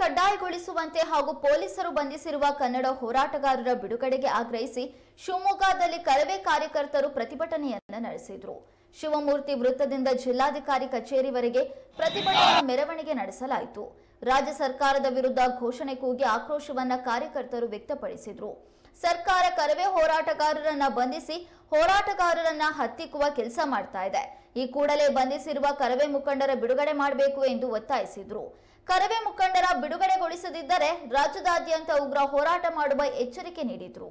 ಕಡ್ಡಾಯಗೊಳಿಸುವಂತೆ ಹಾಗೂ ಪೊಲೀಸರು ಬಂಧಿಸಿರುವ ಕನ್ನಡ ಹೋರಾಟಗಾರರ ಬಿಡುಗಡೆಗೆ ಆಗ್ರಹಿಸಿ ಶಿವಮೊಗ್ಗದಲ್ಲಿ ಕರವೇ ಕಾರ್ಯಕರ್ತರು ಪ್ರತಿಭಟನೆಯನ್ನು ನಡೆಸಿದರು. ಶಿವಮೂರ್ತಿ ವೃತ್ತದಿಂದ ಜಿಲ್ಲಾಧಿಕಾರಿ ಕಚೇರಿವರೆಗೆ ಪ್ರತಿಭಟನೆ ಮೆರವಣಿಗೆ ನಡೆಸಲಾಯಿತು. ರಾಜ್ಯ ಸರ್ಕಾರದ ವಿರುದ್ಧ ಘೋಷಣೆ ಕೂಗಿ ಆಕ್ರೋಶವನ್ನ ಕಾರ್ಯಕರ್ತರು ವ್ಯಕ್ತಪಡಿಸಿದ್ರು. ಸರ್ಕಾರ ಕರವೇ ಹೋರಾಟಗಾರರನ್ನ ಬಂಧಿಸಿ ಹೋರಾಟಗಾರರನ್ನ ಹತ್ತಿಕ್ಕುವ ಕೆಲಸ ಮಾಡ್ತಾ ಇದೆ. ಈ ಕೂಡಲೇ ಬಂಧಿಸಿರುವ ಕರವೇ ಮುಖಂಡರ ಬಿಡುಗಡೆ ಮಾಡಬೇಕು ಎಂದು ಒತ್ತಾಯಿಸಿದ್ರು. ಕರವೇ ಮುಖಂಡರ ಬಿಡುಗಡೆಗೊಳಿಸದಿದ್ದರೆ ರಾಜ್ಯದಾದ್ಯಂತ ಉಗ್ರ ಹೋರಾಟ ಮಾಡುವ ಎಚ್ಚರಿಕೆ ನೀಡಿದ್ರು.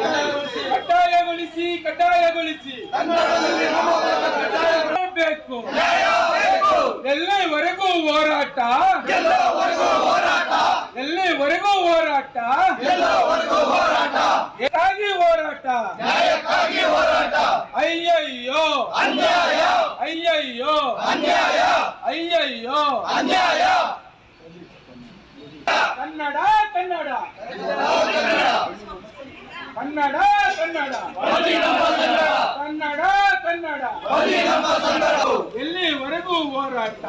ಕನ್ನಡ ಕಡ್ಡಾಯಗೊಳಿಸಿ ಕಡ್ಡಾಯಗೊಳಿಸಿ ಬೇಕು ಎಲ್ಲಿವರೆಗೂ ಹೋರಾಟ? ಎಲ್ಲಿವರೆಗೂ ಹೋರಾಟ? ಯಾಕಾಗಿ ಹೋರಾಟ? ಅಯ್ಯಯ್ಯೋ. ಅಯ್ಯಯ್ಯೋ. ಅಯ್ಯಯ್ಯೋ. ಅನ್ಯಾಯ. ಕನ್ನಡ ಕನ್ನಡ ಕನ್ನಡ ಕನ್ನಡ ಕನ್ನಡ ಎಲ್ಲಿವರೆಗೂ ಹೋರಾಟ.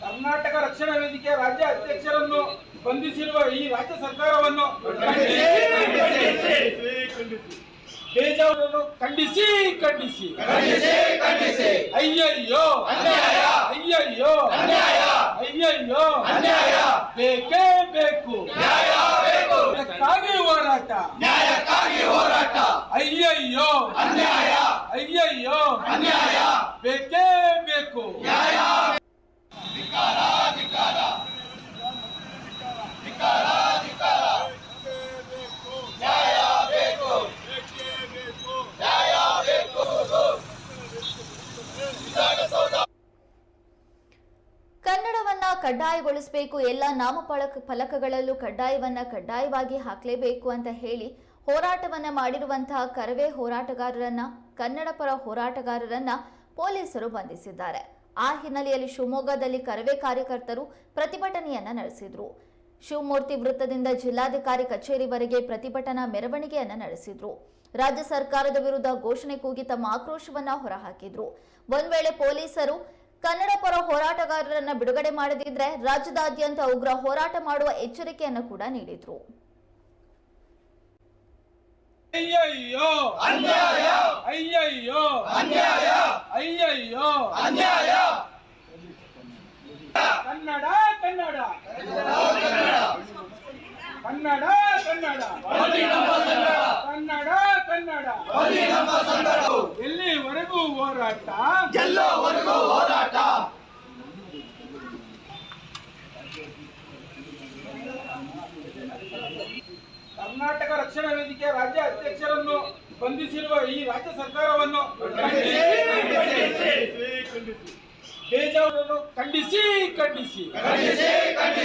ಕರ್ನಾಟಕ ರಕ್ಷಣಾ ವೇದಿಕೆ ರಾಜ್ಯ ಅಧ್ಯಕ್ಷರನ್ನು ಬಂಧಿಸಿರುವ ಈ ರಾಜ್ಯ ಸರ್ಕಾರವನ್ನು ಬೇಜಾರನ್ನು ಖಂಡಿಸಿ ಖಂಡಿಸಿ. ಅಯ್ಯಯ್ಯೋ. ಅಯ್ಯಯ್ಯೋ. ಅಯ್ಯಯ್ಯೋ ಬೇಕೇ ಬೇಕು. ಅದಕ್ಕಾಗಿ ಹೋರಾಟ. ನ್ಯಾಯಕ್ಕಾಗಿ ಹೋರಾಟ. ಅಯ್ಯಯ್ಯೋ. ಅನ್ಯಾಯ. ಅಯ್ಯಯ್ಯೋ. ಅನ್ಯಾಯ. ಬೇಕೇ ಬೇಕು ಕಡ್ಡಾಯಗೊಳಿಸಬೇಕು, ಎಲ್ಲ ನಾಮಫಲಕ ಫಲಕಗಳಲ್ಲೂ ಕಡ್ಡಾಯವನ್ನ ಕಡ್ಡಾಯವಾಗಿ ಹಾಕಲೇಬೇಕು ಅಂತ ಹೇಳಿ ಹೋರಾಟವನ್ನ ಮಾಡಿರುವಂತಹ ಕರವೇ ಹೋರಾಟಗಾರರನ್ನ ಕನ್ನಡ ಪರ ಹೋರಾಟಗಾರರನ್ನ ಪೊಲೀಸರು ಬಂಧಿಸಿದ್ದಾರೆ. ಆ ಹಿನ್ನೆಲೆಯಲ್ಲಿ ಶಿವಮೊಗ್ಗದಲ್ಲಿ ಕರವೇ ಕಾರ್ಯಕರ್ತರು ಪ್ರತಿಭಟನೆಯನ್ನ ನಡೆಸಿದ್ರು. ಶಿವಮೂರ್ತಿ ವೃತ್ತದಿಂದ ಜಿಲ್ಲಾಧಿಕಾರಿ ಕಚೇರಿವರೆಗೆ ಪ್ರತಿಭಟನಾ ಮೆರವಣಿಗೆಯನ್ನ ನಡೆಸಿದ್ರು. ರಾಜ್ಯ ಸರ್ಕಾರದ ವಿರುದ್ಧ ಘೋಷಣೆ ಕೂಗಿ ತಮ್ಮ ಆಕ್ರೋಶವನ್ನ ಹೊರಹಾಕಿದ್ರು. ಒಂದ್ ವೇಳೆ ಪೊಲೀಸರು ಕನ್ನಡ ಪರ ಹೋರಾಟಗಾರರನ್ನ ಬಿಡುಗಡೆ ಮಾಡದಿದ್ರೆ ರಾಜ್ಯದಾದ್ಯಂತ ಉಗ್ರ ಹೋರಾಟ ಮಾಡುವ ಎಚ್ಚರಿಕೆಯನ್ನು ಕೂಡ ನೀಡಿದ್ರು. ಎಲ್ಲಿವರೆಗೂ ಹೋರಾಟ? ಕರ್ನಾಟಕ ರಕ್ಷಣಾ ವೇದಿಕೆ ರಾಜ್ಯ ಅಧ್ಯಕ್ಷರನ್ನು ಬಂಧಿಸಿರುವ ಈ ರಾಜ್ಯ ಸರ್ಕಾರವನ್ನು ಬೇಜಾರನ್ನು ಖಂಡಿಸಿ ಖಂಡಿಸಿ